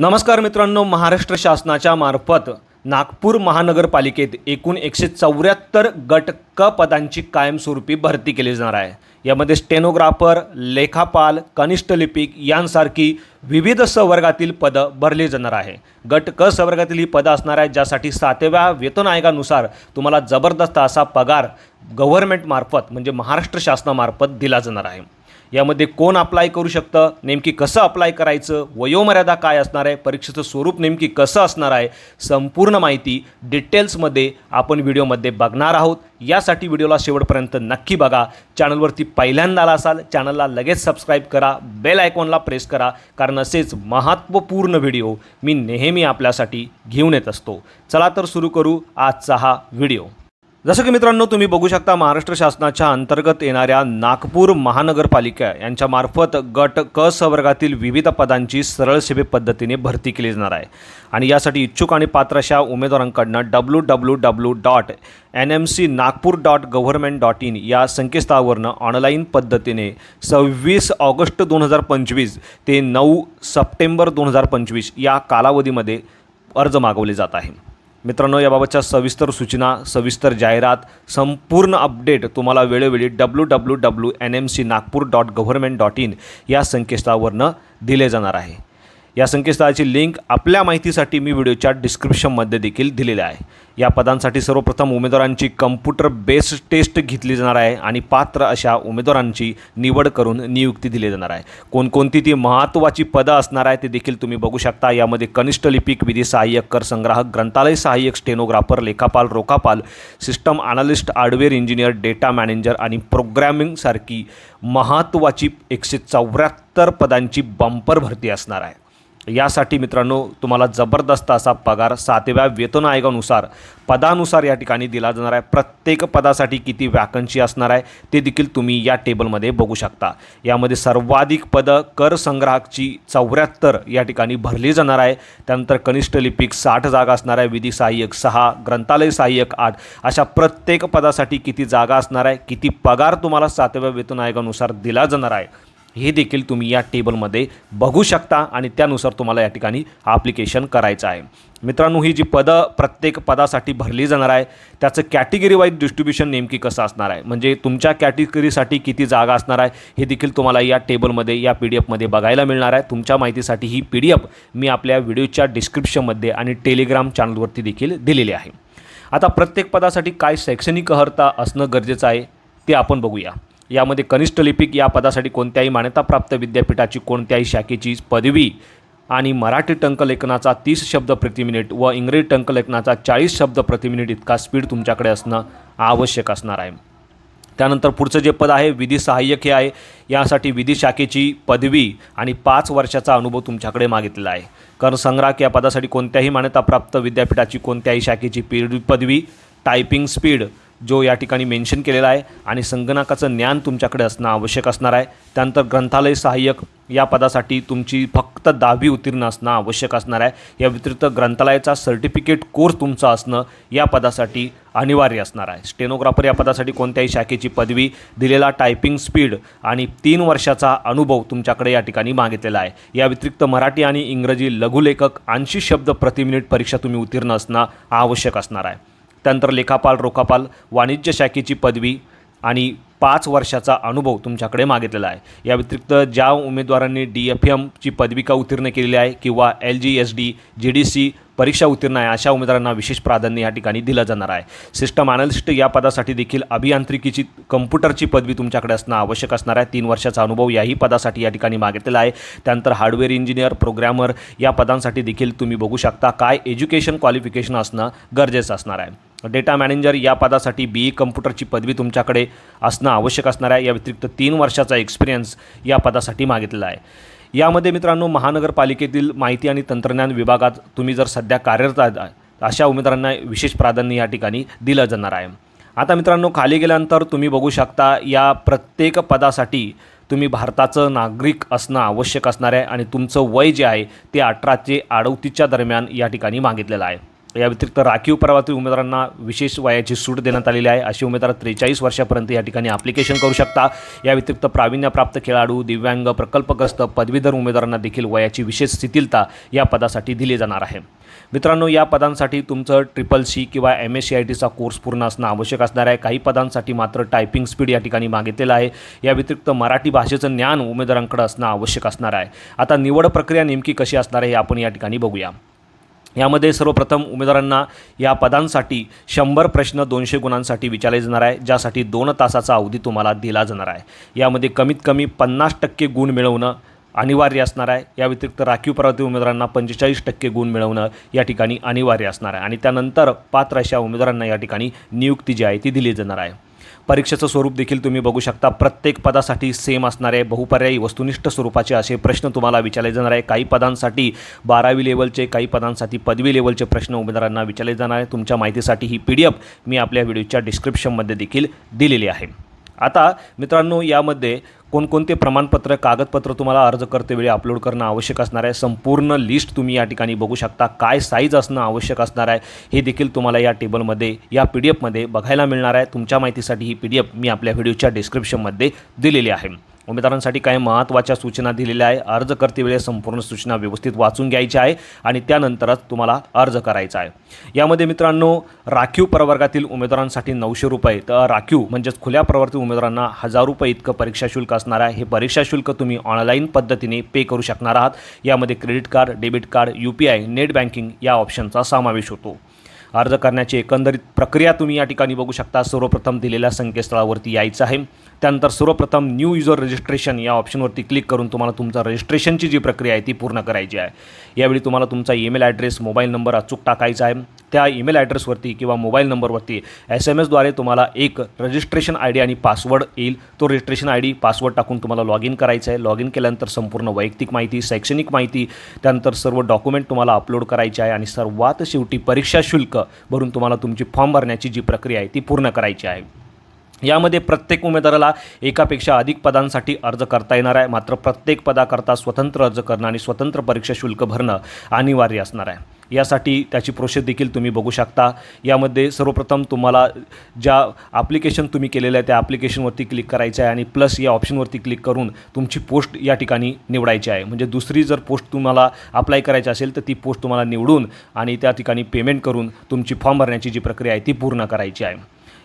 नमस्कार मित्रांनो महाराष्ट्र शासनाच्या मार्फत नागपूर महानगरपालिकेत एकूण एकशे चौऱ्याहत्तर गट क पदांची कायमस्वरूपी भरती केली जाणार आहे. यामध्ये स्टेनोग्राफर लेखापाल कनिष्ठ लिपिक यांसारखी विविध संवर्गातील पदं भरली जाणार आहे. गट क संवर्गातील ही पदं असणार आहेत ज्यासाठी सातव्या वेतन आयोगानुसार तुम्हाला जबरदस्त असा पगार गव्हर्नमेंटमार्फत म्हणजे महाराष्ट्र शासनामार्फत दिला जाणार आहे. यामध्ये कोण अप्लाय करू शकतं? नेमकी कसं अप्लाय करायचं? वयोमर्यादा काय असणार आहे? परीक्षेचं स्वरूप नेमकी कसं असणार आहे? संपूर्ण माहिती डिटेल्समध्ये आपण व्हिडिओमध्ये बघणार आहोत. यासाठी व्हिडिओला शेवटपर्यंत नक्की बघा. चॅनलवरती पहिल्यांदा आला असाल चॅनलला लगेच सबस्क्राईब करा. बेल आयकॉनला प्रेस करा कारण असेच महत्त्वपूर्ण व्हिडिओ मी नेहमी आपल्यासाठी घेऊन येत असतो. चला तर सुरू करू आजचा हा व्हिडिओ जसं की मित्रांनो तुम्ही बघू शकता महाराष्ट्र शासनाच्या अंतर्गत येणाऱ्या नागपूर महानगरपालिका यांच्यामार्फत गट क संवर्गातील विविध पदांची सरळ सेवे पद्धतीने भरती केली जाणार आहे. आणि यासाठी इच्छुक आणि पात्र अशा उमेदवारांकडनं W W W dot N M C Nagpur dot government dot in या संकेतस्थळावरनं ऑनलाईन पद्धतीने सव्वीस ऑगस्ट दोन हजार पंचवीस ते नऊ सप्टेंबर दोन हजार पंचवीस या कालावधीमध्ये अर्ज मागवले जात आहे. मित्रांनो याबाबतच्या सविस्तर सूचना सविस्तर जाहिरात संपूर्ण अपडेट तुम्हाला वेळोवेळी W W W N M C Nagpur dot government dot in या संकेतस्थळावरनं दिले जाणार आहे. या संकेतस्थळाची लिंक आपल्या माहितीसाठी मी व्हिडिओच्या डिस्क्रिप्शनमध्ये देखील दिलेली आहे. या पदांसाठी सर्वप्रथम उमेदवारांची कम्प्युटर बेस्ड टेस्ट घेतली जाणार आहे आणि पात्र अशा उमेदवारांची निवड करून नियुक्ती दिली जाणार आहे. कोणकोणती ती महत्त्वाची पदं असणार आहे ते देखील तुम्ही बघू शकता. यामध्ये कनिष्ठ लिपिक विधी सहाय्यक कर संग्राहक ग्रंथालय सहाय्यक स्टेनोग्राफर लेखापाल रोखापाल system analyst hardware engineer data manager आणि प्रोग्रॅमिंगसारखी महत्त्वाची एकशे चौऱ्याहत्तर पदांची बंपर भरती असणार आहे. यासाठी मित्रांनो तुम्हाला जबरदस्त असा पगार सातव्या वेतन आयोगानुसार पदानुसार या ठिकाणी दिला जाणार आहे. प्रत्येक पदासाठी किती वॅकन्सी असणार आहे ते देखील तुम्ही या टेबलमध्ये बघू शकता. यामध्ये सर्वाधिक पदं कर संग्राहकची चौऱ्याहत्तर या ठिकाणी भरली जाणार आहे. त्यानंतर कनिष्ठ लिपिक साठ जागा असणार आहे विधी सहाय्यक सहा ग्रंथालय सहाय्यक आठ. अशा प्रत्येक पदासाठी किती जागा असणार आहे किती पगार तुम्हाला सातव्या वेतन आयोगानुसार दिला जाणार आहे. हे देखील तुम्ही या टेबलमध्ये बघू शकता आणि त्यानुसार तुम्हाला या ठिकाणी ॲप्लिकेशन करायचं आहे. मित्रांनो ही जी पदं प्रत्येक पदासाठी भरली जाणार आहे त्याचं कॅटेगरी वाईज डिस्ट्रीब्युशन नेमकी कसं असणार आहे? म्हणजे तुमच्या कॅटेगरीसाठी किती जागा असणार आहे हे देखील तुम्हाला या टेबलमध्ये या पी डी एफमध्ये बघायला मिळणार आहे. तुमच्या माहितीसाठी ही पी डी एफ मी आपल्या व्हिडिओच्या डिस्क्रिप्शनमध्ये आणि टेलिग्राम चॅनलवरती देखील दिलेली आहे. आता प्रत्येक पदासाठी काय शैक्षणिक अर्हता असणं गरजेचं आहे ते आपण बघूया. यामध्ये कनिष्ठ लिपिक या पदासाठी कोणत्याही मान्यताप्राप्त विद्यापीठाची कोणत्याही शाखेची पदवी. आणि मराठी टंकलेखनाचा तीस शब्द प्रति मिनिट व इंग्रजी टंकलेखनाचा चाळीस शब्द प्रति मिनिट इतका स्पीड तुमच्याकडे असणं आवश्यक असणार आहे. त्यानंतर पुढचं जे पद आहे विधी सहाय्यक हे आहे. यासाठी विधी शाखेची पदवी आणि पाच वर्षाचा अनुभव तुमच्याकडे मागितलेला आहे. कारण संग्राहक या पदासाठी कोणत्याही मान्यताप्राप्त विद्यापीठाची कोणत्याही शाखेची पी पदवी. टायपिंग स्पीड जो या ठिकाणी मेन्शन केलेला आहे आणि संगणकाचं ज्ञान तुमच्याकडे असणं आवश्यक असणार आहे. त्यानंतर ग्रंथालय सहाय्यक या पदासाठी तुमची फक्त दहावी उत्तीर्ण असणं आवश्यक असणार आहे. या व्यतिरिक्त ग्रंथालयाचा सर्टिफिकेट कोर्स तुमचा असणं या पदासाठी अनिवार्य असणार आहे. स्टेनोग्राफर या पदासाठी कोणत्याही शाखेची पदवी दिलेला टायपिंग स्पीड आणि तीन वर्षाचा अनुभव तुमच्याकडे या ठिकाणी मागितलेला आहे. या व्यतिरिक्त मराठी आणि इंग्रजी लघुलेखक ऐंशी शब्द प्रति मिनिट परीक्षा तुम्ही उत्तीर्ण असणं आवश्यक असणार आहे. त्यानंतर लेखापाल रोखापाल वाणिज्य शाखेची पदवी आणि पाच वर्षाचा अनुभव तुमच्याकडे मागितलेला आहे. या व्यतिरिक्त ज्या उमेदवारांनी डी एफ एमची पदविका उत्तीर्ण केलेली आहे किंवा L G S D G D C परीक्षा उत्तीर्ण आहे. अशा उमेदवारांना विशेष प्राधान्य या ठिकाणी दिलं जाणार आहे. सिस्टम अनालिस्ट या पदासाठी देखील अभियांत्रिकीची कम्प्युटरची पदवी तुमच्याकडे असणं आवश्यक असणार आहे. तीन वर्षाचा अनुभव याही पदासाठी या ठिकाणी मागितलेला आहे. त्यानंतर हार्डवेअर इंजिनियर प्रोग्रॅमर या पदांसाठी देखील तुम्ही बघू शकता काय एज्युकेशन क्वालिफिकेशन असणं गरजेचं असणार आहे. डेटा मॅनेजर या पदासाठी बी ई कम्प्युटरची पदवी तुमच्याकडे असणं आवश्यक असणार आहे. या व्यतिरिक्त तीन वर्षाचा एक्सपिरियन्स या पदासाठी मागितलेला आहे. यामध्ये मित्रांनो महानगरपालिकेतील माहिती आणि तंत्रज्ञान विभागात तुम्ही जर सध्या कार्यरत अशा उमेदवारांना विशेष प्राधान्य या ठिकाणी दिलं जाणार आहे. आता मित्रांनो खाली गेल्यानंतर तुम्ही बघू शकता या प्रत्येक पदासाठी तुम्ही भारताचं नागरिक असणं आवश्यक असणार आहे आणि तुमचं वय जे आहे ते अठरा ते अडतीसच्या दरम्यान या ठिकाणी मागितलेलं आहे. या व्यतिरिक्त राखीव प्रवासी उमेदवारांना विशेष वयाची सूट देण्यात आलेली आहे. अशी उमेदवार त्रेचाळीस वर्षापर्यंत या ठिकाणी ॲप्लिकेशन करू शकता. या व्यतिरिक्त प्रावीण्यप्राप्त खेळाडू दिव्यांग प्रकल्पग्रस्त पदवीधर उमेदवारांना देखील वयाची विशेष शिथिलता या पदासाठी दिली जाणार आहे. मित्रांनो या पदांसाठी तुमचं ट्रिपल सी किंवा एम एस सी आय टीचा कोर्स पूर्ण असणं आवश्यक असणार आहे. काही पदांसाठी मात्र टायपिंग स्पीड या ठिकाणी मागितलेलं आहे. या व्यतिरिक्त मराठी भाषेचं ज्ञान उमेदवारांकडे असणं आवश्यक असणार आहे. आता निवड प्रक्रिया नेमकी कशी असणार आहे हे आपण या ठिकाणी बघूया. यामध्ये सर्वप्रथम उमेदवारांना या पदांसाठी शंभर प्रश्न दोनशे गुणांसाठी विचारले जाणार आहे ज्यासाठी दोन तासाचा अवधी तुम्हाला दिला जाणार आहे. यामध्ये कमीत कमी पन्नास टक्के गुण मिळवणं अनिवार्य असणार आहे. या व्यतिरिक्त राखीव प्रवर्ती उमेदवारांना पंचेचाळीस टक्के गुण मिळवणं या ठिकाणी अनिवार्य असणार आहे. आणि त्यानंतर पात्र अशा उमेदवारांना या ठिकाणी नियुक्ती जी आहे ती दिली जाणार आहे. परीक्षेचं स्वरूप देखील तुम्ही बघू शकता. प्रत्येक पदासाठी सेम असणारे बहुपर्यायी वस्तुनिष्ठ स्वरूपाचे असे प्रश्न तुम्हाला विचारले जाणार आहे. काही पदांसाठी बारावी लेवलचे काही पदांसाठी पदवी लेवलचे प्रश्न उमेदवारांना विचारले जाणार आहे. तुमच्या माहितीसाठी ही पी डी एफ मी आपल्या व्हिडिओच्या डिस्क्रिप्शनमध्ये देखील दिलेली आहे. आता मित्रांनो यामध्ये कोणकोणते प्रमाणपत्र कागदपत्र तुम्हाला अर्ज करतेवेळी अपलोड करणं आवश्यक असणार आहे? संपूर्ण लिस्ट तुम्ही या ठिकाणी बघू शकता. काय साईज असणं आवश्यक असणार आहे? हे देखील तुम्हाला या टेबलमध्ये या पी डी एफमध्ये बघायला मिळणार आहे. तुमच्या माहितीसाठी ही पी डी एफ मी आपल्या व्हिडिओच्या डिस्क्रिप्शनमध्ये दिलेली आहे. उमेदवारांसाठी काही महत्त्वाच्या सूचना दिलेल्या आहे. अर्ज करतेवेळेस संपूर्ण सूचना व्यवस्थित वाचून घ्यायच्या आहे आणि त्यानंतरच तुम्हाला अर्ज करायचा आहे. यामध्ये मित्रांनो राखीव प्रवर्गातील उमेदवारांसाठी नऊशे रुपये. तर राखीव म्हणजेच खुल्या प्रवर्गातील उमेदवारांना हजार रुपये इतकं परीक्षा शुल्क असणार आहे. हे परीक्षा शुल्क तुम्ही ऑनलाईन पद्धतीने पे करू शकणार आहात. यामध्ये credit card debit card U P I net banking या ऑप्शनचा समावेश होतो. अर्ज करण्याची एकंदरीत प्रक्रिया तुम्ही या ठिकाणी बघू शकता. सर्वप्रथम दिलेल्या संकेतस्थळावरती यायचं आहे. त्यानंतर सर्वप्रथम न्यू युजर रजिस्ट्रेशन या ऑप्शनवरती क्लिक करून तुम्हाला तुमचा रजिस्ट्रेशनची जी प्रक्रिया आहे ती पूर्ण करायची आहे. यावेळी तुम्हाला तुमचा ईमेल ॲड्रेस मोबाईल नंबर अचूक टाकायचा आहे. त्या ईमेल ॲड्रेसवरती किंवा मोबाईल नंबरवरती एस एम एसद्वारे तुम्हाला एक रजिस्ट्रेशन आय डी आणि पासवर्ड येईल. तो रजिस्ट्रेशन आय डी पासवर्ड टाकून तुम्हाला लॉग इन करायचं आहे. लॉग इन केल्यानंतर संपूर्ण वैयक्तिक माहिती शैक्षणिक माहिती त्यानंतर सर्व डॉक्युमेंट तुम्हाला अपलोड करायचे आहे आणि सर्वात शेवटी परीक्षा शुल्क भरून तुम्हाला तुमची फॉर्म भरण्याची जी प्रक्रिया आहे ती पूर्ण करायची आहे. यामध्ये प्रत्येक उमेदवाराला एकापेक्षा अधिक पदांसाठी अर्ज करता येणार आहे. मात्र प्रत्येक पदाकरता स्वतंत्र अर्ज करणं आणि स्वतंत्र परीक्षा शुल्क भरणं अनिवार्य असणार आहे. यासाठी त्याची प्रोसेस देखील तुम्ही बघू शकता. यामध्ये सर्वप्रथम तुम्हाला ज्या ॲप्लिकेशन तुम्ही केलेलं आहे त्या ॲप्लिकेशनवरती क्लिक करायचं आहे आणि प्लस या ऑप्शनवरती क्लिक करून तुमची पोस्ट या ठिकाणी निवडायची आहे. म्हणजे दुसरी जर पोस्ट तुम्हाला अप्लाय करायची असेल तर ती पोस्ट तुम्हाला निवडून आणि त्या ठिकाणी पेमेंट करून तुमची फॉर्म भरण्याची जी प्रक्रिया आहे ती पूर्ण करायची आहे.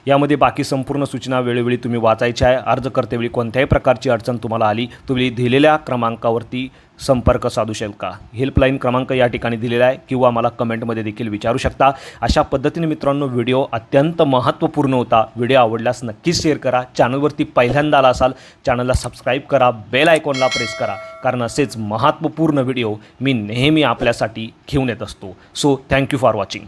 यामध्ये बाकी संपूर्ण सूचना वेळोवेळी तुम्ही वाचायच्या आहे. अर्ज करतेवेळी कोणत्याही प्रकारची अडचण तुम्हाला आली तुम्ही दिलेल्या क्रमांकावरती संपर्क साधू शकता. हेल्पलाईन क्रमांक या ठिकाणी दिलेला आहे किंवा मला कमेंटमध्ये देखील विचारू शकता. अशा पद्धतीने मित्रांनो व्हिडिओ अत्यंत महत्त्वपूर्ण होता. व्हिडिओ आवडल्यास नक्कीच शेअर करा. चॅनलवरती पहिल्यांदा आला असाल चॅनलला सबस्क्राईब करा. बेल आयकॉनला प्रेस करा. कारण असेच महत्त्वपूर्ण व्हिडिओ मी नेहमी आपल्यासाठी घेऊन येत असतो. So thank you for watching